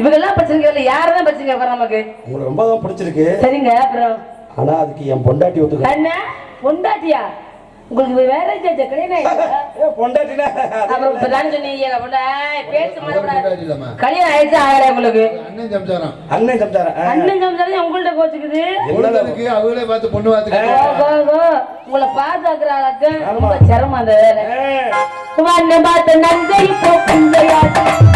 இவங்க எல்லாம் பிரச்சனை யாரதான் பிரச்சனை வர நமக்கு? உங்களுக்கு ரொம்ப தான் பிடிச்சிருக்கு. சரிங்க அப்புறம்? ஆனா அதுக்கு என் பொண்டாட்டி ஒத்துக்க என்ன? பொண்டாட்டியா? உங்களுக்கு வேற கல்யாணம் ஆயிடுச்சா? ஏ பொண்டாட்டினா? அப்புறம் இப்பதானே சொன்னீங்க பொண்டா பேச மாட்டேன் இல்லம்மா. கல்யாணம் ஆயிடுச்சா ஆகல உங்களுக்கு? அண்ணன் சம்சாரம். அண்ணன் சம்சாரம் ஆ. அண்ணன் சம்சாரம் உங்கள்ட்ட கோச்சுக்குது. பொண்ணுங்களுக்கு அவங்களே பார்த்து பொண்ணு. உங்களை பாதுகாக்கிறாங்க ரொம்ப. சிரமம் அந்த. வண்ண பார்த்த நஞ்சை போ புஞ்சையாச்சு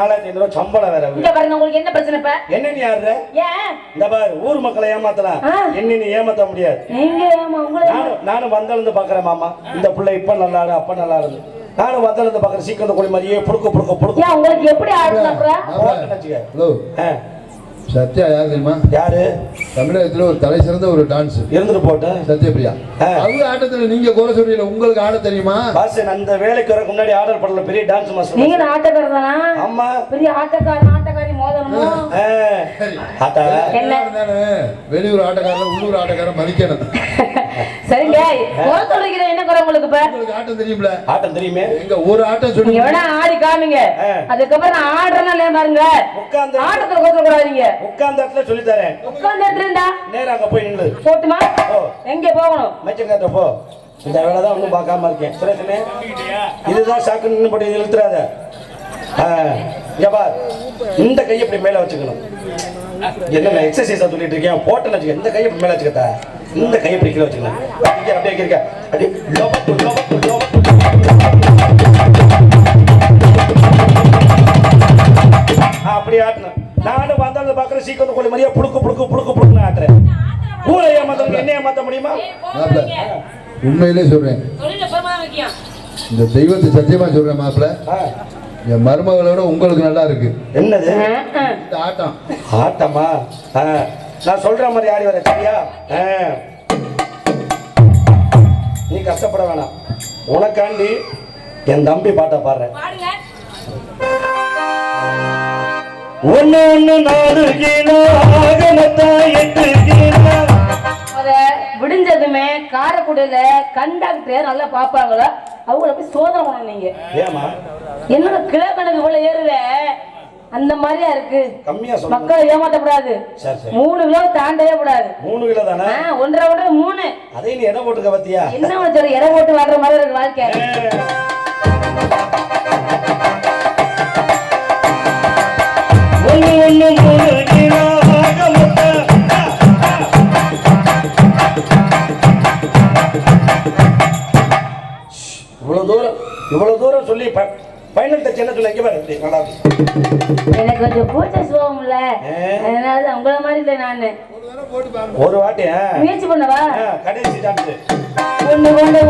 நாலாயிரத்தி ஐநூறு சம்பளம் வேற இங்க பாருங்க உங்களுக்கு என்ன பிரச்சனை இப்ப? என்ன நீ ஆடுற? ஏன்? இந்த பாரு ஊர் மக்களை ஏமாத்தலாம். என்ன நீ ஏமாத்த முடியாது. நீங்க ஏமா உங்களை நானும் நானும் வந்தளந்து பாக்குறேன் மாமா. இந்த பிள்ளை இப்ப நல்லா அப்ப நல்லா ஆடுது நானும் வந்தளந்து பாக்குறேன் சீக்கிரம் கொடி மாதிரியே புடுக்க புடுக்க புடுக்க. உங்களுக்கு எப்படி சத்யா யார் தெரியுமா? யாரு? தமிழகத்துல ஒரு தலை சிறந்த ஒரு டான்ஸ் இருந்துட்டு போட்டு. சத்யபிரியா. அவங்க ஆட்டத்துல நீங்க குறை சொல்றீங்க உங்களுக்கு ஆட தெரியுமா? பாஸ் அந்த வேலைக்கு வரக்கு முன்னாடி ஆர்டர் பண்ணல பெரிய டான்ஸ் மாஸ்டர் நீங்க ஆட்டக்காரர்? தானா ஆமா. பெரிய ஆட்டக்காரன் ஆட்டக்காரி மோதணுமோ? ஆ, ஆத்தா என்ன? இருந்தாலும் வெளியூர் ஆட்டக்காரர் உள்ளூர் ஆட்டக்காரர் மதிக்கணும். சரிங்க. குறை சொல்றீங்க குறை உங்களுக்கு இப்ப. உங்களுக்கு ஆட்டம் தெரியும்ல? ஆட்டம் தெரியுமே? எங்க ஒரு ஆட்டம் சொல்லி நீங்க வேணா ஆடி காமிங்க. அதுக்கப்புறம் நான் ஆடுறேன்னா இல்லையா பாருங்க உட்கார்ந்து ஆட்டத்துல கோத்த கூடாதீங்க உட்கார்ந்த இடத்துல சொல்லி தரேன். உட்கார்ந்து இடத்துல இருந்தா? நேரா அங்க போய் நில்லு. போட்டுமா? ஓ. எங்க போகணும்? மைச்சங்காட்ட போ. இந்த வேலை தான் ஒன்றும் பார்க்காம இருக்கேன். சுரேஷனே இதுதான் சாக்கு நின்று போட்டு இழுத்துறாத. ஆ, இங்க பார் இந்த கையை இப்படி மேல வச்சுக்கணும். என்ன எக்ஸசைஸா சொல்லிட்டு இருக்கேன்? போட்டேன்னு வச்சுக்க. இந்த கையை இப்படி மேல வச்சுக்கத்தா இந்த கையை இப்படி கீழே வச்சுக்கணும். இங்க அப்படியே இங்க இருக்க. அப்படியே லோபத்து லோபத்து லோபத்து ஆ, அப்படியே ஆட்டணும் நானும் வந்தாலும் பார்க்குறேன் சீக்கிரம் கொள்ளி மாதிரியே புடுக்கு புடுக்கு புடுக்கு புடுக்குன்னு ஆட்டுறேன். ஊரை ஏமாத்துறதுக்கு என்ன ஏமாத்த முடியுமா? உண்மையிலே சொல்றேன். இந்த தெய்வத்தை சத்தியமா சொல்றேன் மாப்பிள்ள ஆ, என் மருமகளோட உங்களுக்கு நல்லா இருக்கு. என்னது? ஆட்டம். ஆட்டமா? ஆ, நான் சொல்ற மாதிரி ஆடி வர சரியா? ஆ. நீ கஷ்டப்பட வேணாம். உனக்காண்டி என் தம்பி பாட்டை பாடுறேன். ஒன்னு ஒன்னு நாலு கிலோ ஆகமத்தா எட்டு கிலோ விடிஞ்சதுமே காரைக்குடியில கண்டக்டர் நல்லா பாப்பாங்களோ அவங்கள போய் சோதனை பண்ணணும் நீங்க. என்னோட கிலோ கணக்கு இவ்வளவு ஏறுத? அந்த மாதிரியா இருக்கு. கம்மியா மக்களை ஏமாத்தக்கூடாது மூணு கிலோ தாண்டவே கூடாது. மூணு கிலோ தானே? ஒன்றரை ஒன்றரை மூணு. அதே நீ இடம் போட்டுக்க பத்தியா? என்ன சொல்ற இட போட்டு வர்ற மாதிரி இருக்கு வாழ்க்கை. ஒன்னு ஒன்னு சொல்லி ஃபைனல் டச் என்ன சொல்ல இங்க பாரு நல்லா. எனக்கு கொஞ்சம் பூச்ச சுகம்ல ஆ. அதனால உங்கள மாதிரி இல்லை நானு ஒரு வாட்டி. முயற்சி பண்ணவா கடைசி டான்ஸ் ஒண்ணு ஒண்ணு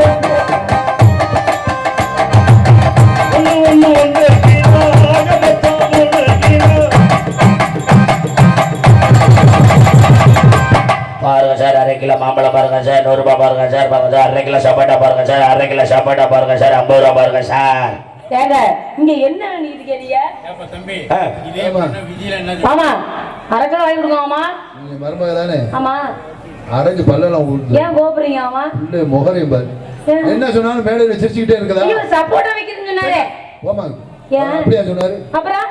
பாருங்க சார் நூறு ரூபாய் பாருங்க சார் பாருங்க சார் அரை கிலோ சப்பாட்டா பாருங்க சார் அரை கிலோ சப்பாட்டா பாருங்க சார் ஐம்பது ரூபா பாருங்க சார். ஏங்க இங்க என்ன நீதி கேட்டீங்க? ஏப்பா தம்பி ஆ. இதே ஆமா. ஆமா அரை கிலோ வாங்கி கொடுங்க ஆமா நீங்க மருமக தானே? ஆமா. அரைஞ்சு பல்லெல்லாம் ஊடுது ஏன் கோபுறீங்க ஆமா இல்லை முகரையும் பாரு. என்ன சொன்னாலும் மேடையில சிரிச்சுக்கிட்டே இருக்குதா? சப்போட்டா வைக்கிறேன்னு சொன்னாரே ஏன்? அப்படியா சொன்னாரு? அப்புறம்?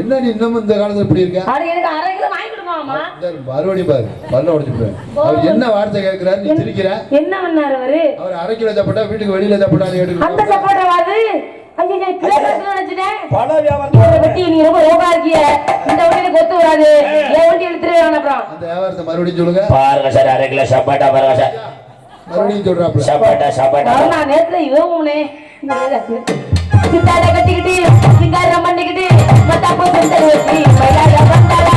என்ன நீ இன்னமும் இந்த காலத்துல இப்படி இருக்க? மறுபடியும் பாரு பல்ல அவர் என்ன வார்த்தை கேட்கிறாரு நீ சிரிக்கிற? என்ன பண்ணாரு அவரு? அவர் அரை கிலோ சாப்பிட்டா வீட்டுக்கு வெளியில சாப்பிட்டா அந்த எடுக்கணும். சப்போட்டா வாது. ஐயோ கிலோ கணக்குல நினைச்சிட்டேன். பல வியாபாரம் நீ ரொம்ப ஓவா இருக்கிய. இந்த வண்டி கொத்து வராது. என் வண்டி எடுத்துருவேன் அப்புறம். அந்த வியாபாரத்தை மறுபடியும் சொல்லுங்க. பாருங்க சார் அரை கிலோ சப்பாட்டா பாருங்க சார். மறுபடியும் சொல்றாப்ல சப்பாட்டா சப்பாட்டா. நான் நேரத்துல இவனே சிங்காரம் பண்ணிக்கிட்டு மத்தாப்போ செஞ்சு வச்சு மயிலாட வந்தாளா